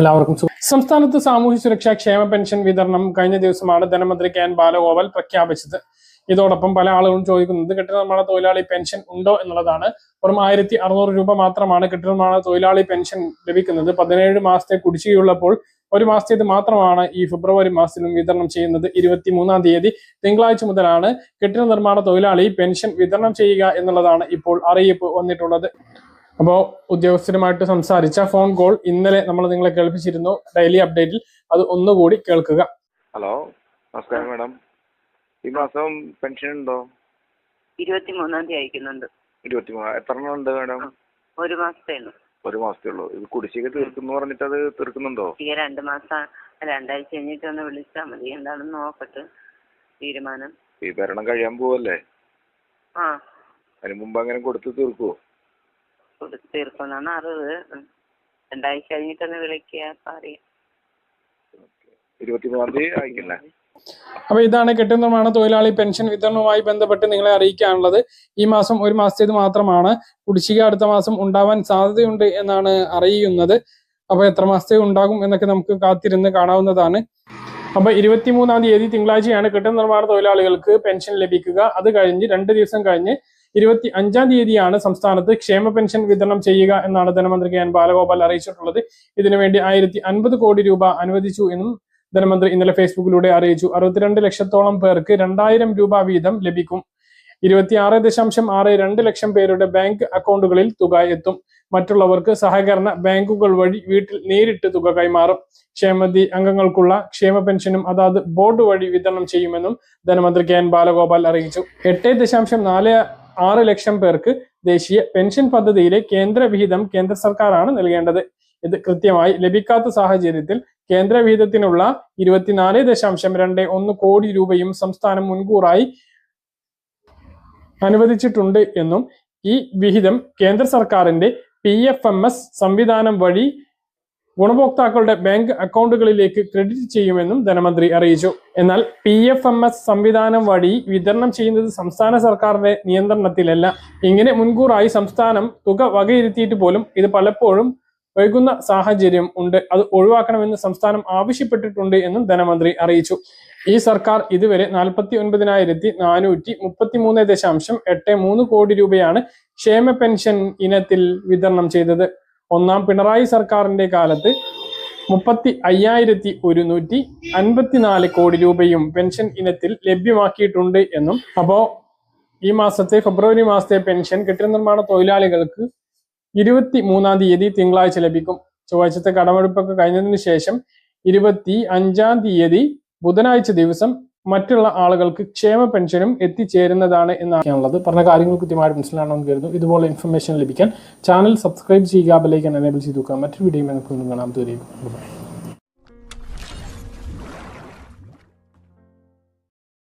എല്ലാവർക്കും സംസ്ഥാനത്ത് സാമൂഹ്യ സുരക്ഷാ ക്ഷേമ പെൻഷൻ വിതരണം കഴിഞ്ഞ ദിവസമാണ് ധനമന്ത്രി കെ എൻ ബാലഗോപാൽ പ്രഖ്യാപിച്ചത്. ഇതോടൊപ്പം പല ആളുകളും ചോദിക്കുന്നത് കെട്ടിട നിർമ്മാണ തൊഴിലാളി പെൻഷൻ ഉണ്ടോ എന്നുള്ളതാണ്. വെറും ആയിരത്തി അറുന്നൂറ് രൂപ മാത്രമാണ് കെട്ടിട നിർമ്മാണ തൊഴിലാളി പെൻഷൻ ലഭിക്കുന്നത്. പതിനേഴ് മാസത്തെ കുടിശ്ശികയുള്ളപ്പോൾ ഒരു മാസത്തേത് മാത്രമാണ് ഈ ഫെബ്രുവരി മാസത്തിലും വിതരണം ചെയ്യുന്നത്. ഇരുപത്തി മൂന്നാം തീയതി തിങ്കളാഴ്ച മുതലാണ് കെട്ടിട നിർമ്മാണ തൊഴിലാളി പെൻഷൻ വിതരണം ചെയ്യുക എന്നുള്ളതാണ് ഇപ്പോൾ അറിയിപ്പ് വന്നിട്ടുള്ളത്. അപ്പോൾ ഉദ്യോഗസ്ഥരുമായിട്ട് സംസാരിച്ച ഫോൺ കോൾ ഇന്നലെ നമ്മൾ നിങ്ങളെ കേൾപ്പിച്ചിരുന്നു. ഡെയിലി അപ്ഡേറ്റിൽ അത് ഒന്നുകൂടി കേൾക്കുക. ഹലോ നമസ്കാരം മാഡം ഈ മാസം പെൻഷൻ ഉണ്ടോ? ഇരുപത്തിമൂന്നാം തീയതി അയക്കുന്നുണ്ട്. ഇരുപത്തി മൂന്ന് എത്ര എണ്ണം ഉണ്ട് മാഡം ഒരു മാസത്തെ ഉള്ളൂ. ഒരു മാസത്തെ ഉള്ളൂ. ഇത് കുടിശ്ശിക തീർക്കുന്നു പറഞ്ഞിട്ട് അത് തീർക്കുന്നുണ്ടോ? ഈ രണ്ട് മാസം രണ്ടാഴ്ച കഴിഞ്ഞിട്ട് ഒന്ന് വിളിച്ചാൽ മതി. എന്താണെന്ന് നോക്കട്ടെ. തീരുമാനം. ഈ ഭരണം കഴിയാൻ പോവല്ലേ? ആ. അതിന് മുമ്പ് അങ്ങനെ കൊടുത്ത് തീർക്കുവോ? കൊടുത്ത് തീർക്കുമെന്നാണ് അറിവ്. രണ്ടാഴ്ച കഴിഞ്ഞിട്ടൊന്ന് വിളിക്കുക പറയാം ഇരുപത്തി മൂന്നാം തീയതി അപ്പൊ ഇതാണ് കെട്ടിട നിർമ്മാണ തൊഴിലാളി പെൻഷൻ വിതരണവുമായി ബന്ധപ്പെട്ട് നിങ്ങളെ അറിയിക്കാനുള്ളത്. ഈ മാസം ഒരു മാസത്തേത് മാത്രമാണ്. കുടിശ്ശിക അടുത്ത മാസം ഉണ്ടാവാൻ സാധ്യതയുണ്ട് എന്നാണ് അറിയുന്നത്. അപ്പൊ എത്ര മാസത്തേ ഉണ്ടാകും എന്നൊക്കെ നമുക്ക് കാത്തിരുന്ന് കാണാവുന്നതാണ്. അപ്പൊ ഇരുപത്തിമൂന്നാം തീയതി തിങ്കളാഴ്ചയാണ് കെട്ടിട നിർമ്മാണ തൊഴിലാളികൾക്ക് പെൻഷൻ ലഭിക്കുക. അത് കഴിഞ്ഞ് രണ്ട് ദിവസം കഴിഞ്ഞ് ഇരുപത്തി അഞ്ചാം തീയതിയാണ് സംസ്ഥാനത്ത് ക്ഷേമ പെൻഷൻ വിതരണം ചെയ്യുക എന്നാണ് ധനമന്ത്രി കെ എൻ ബാലഗോപാൽ അറിയിച്ചിട്ടുള്ളത്. ഇതിനുവേണ്ടി ആയിരത്തി അൻപത് കോടി രൂപ അനുവദിച്ചു എന്നും ധനമന്ത്രി ഇന്നലെ ഫേസ്ബുക്കിലൂടെ അറിയിച്ചു. അറുപത്തിരണ്ട് ലക്ഷത്തോളം പേർക്ക് രണ്ടായിരം രൂപ വീതം ലഭിക്കും. ഇരുപത്തിയാറ് ദശാംശം ആറ് രണ്ട് ലക്ഷം പേരുടെ ബാങ്ക് അക്കൗണ്ടുകളിൽ തുക എത്തും. മറ്റുള്ളവർക്ക് സഹകരണ ബാങ്കുകൾ വഴി വീട്ടിൽ നേരിട്ട് തുക കൈമാറും. ക്ഷേമതി അംഗങ്ങൾക്കുള്ള ക്ഷേമ പെൻഷനും അതാത് ബോർഡ് വഴി വിതരണം ചെയ്യുമെന്നും ധനമന്ത്രി കെ എൻ ബാലഗോപാൽ അറിയിച്ചു. എട്ട് ദശാംശം നാല് ആറ് ലക്ഷം പേർക്ക് ദേശീയ പെൻഷൻ പദ്ധതിയിലെ കേന്ദ്ര വിഹിതം കേന്ദ്ര സർക്കാരാണ് നൽകേണ്ടത്. ഇത് കൃത്യമായി ലഭിക്കാത്ത സാഹചര്യത്തിൽ കേന്ദ്ര വിഹിതത്തിനുള്ള ഇരുപത്തിനാല് ദശാംശം രണ്ട് ഒന്ന് കോടി രൂപയും സംസ്ഥാനം മുൻകൂറായി അനുവദിച്ചിട്ടുണ്ട് എന്നും ഈ വിഹിതം കേന്ദ്ര സർക്കാരിന്റെ പി എഫ് എം എസ് സംവിധാനം വഴി ഗുണഭോക്താക്കളുടെ ബാങ്ക് അക്കൗണ്ടുകളിലേക്ക് ക്രെഡിറ്റ് ചെയ്യുമെന്നും ധനമന്ത്രി അറിയിച്ചു. എന്നാൽ പി എഫ് എം എസ് സംവിധാനം വഴി വിതരണം ചെയ്യുന്നത് സംസ്ഥാന സർക്കാരിന്റെ നിയന്ത്രണത്തിലല്ല. ഇങ്ങനെ മുൻകൂറായി സംസ്ഥാനം തുക വകയിരുത്തിയിട്ട് പോലും ഇത് പലപ്പോഴും വൈകുന്ന സാഹചര്യം ഉണ്ട്. അത് ഒഴിവാക്കണമെന്ന് സംസ്ഥാനം ആവശ്യപ്പെട്ടിട്ടുണ്ട് എന്നും ധനമന്ത്രി അറിയിച്ചു. ഈ സർക്കാർ ഇതുവരെ നാൽപ്പത്തി ഒൻപതിനായിരത്തി നാനൂറ്റി മുപ്പത്തി മൂന്ന് ദശാംശം എട്ട് മൂന്ന് കോടി രൂപയാണ് ക്ഷേമ പെൻഷൻ ഇനത്തിൽ വിതരണം ചെയ്തത്. ഒന്നാം പിണറായി സർക്കാരിന്റെ കാലത്ത് മുപ്പത്തി അയ്യായിരത്തി ഒരുന്നൂറ്റി അൻപത്തിനാല് കോടി രൂപയും പെൻഷൻ ഇനത്തിൽ ലഭ്യമാക്കിയിട്ടുണ്ട് എന്നും. അപ്പോൾ ഈ മാസത്തെ ഫെബ്രുവരി മാസത്തെ പെൻഷൻ കെട്ടിട നിർമ്മാണ തൊഴിലാളികൾക്ക് ഇരുപത്തി മൂന്നാം തീയതി തിങ്കളാഴ്ച ലഭിക്കും. ചൊവ്വാഴ്ചത്തെ കടമെടുപ്പൊക്കെ കഴിഞ്ഞതിന് ശേഷം ഇരുപത്തി അഞ്ചാം തീയതി ബുധനാഴ്ച ദിവസം മറ്റുള്ള ആളുകൾക്ക് ക്ഷേമ പെൻഷനും എത്തിച്ചേരുന്നതാണ് എന്നാണുള്ളത്. പറഞ്ഞ കാര്യങ്ങൾ കൃത്യമായിട്ട് മനസ്സിലാണെന്ന് കരുതുന്നു. ഇതുപോലെ ഇൻഫർമേഷൻ ലഭിക്കാൻ ചാനൽ സബ്സ്ക്രൈബ് ചെയ്യുക ബെലൈക്കൻ എനേബിൾ ചെയ്തു മറ്റൊരു വീഡിയോ കാണാൻ കാണാം. ദൂരേക്കും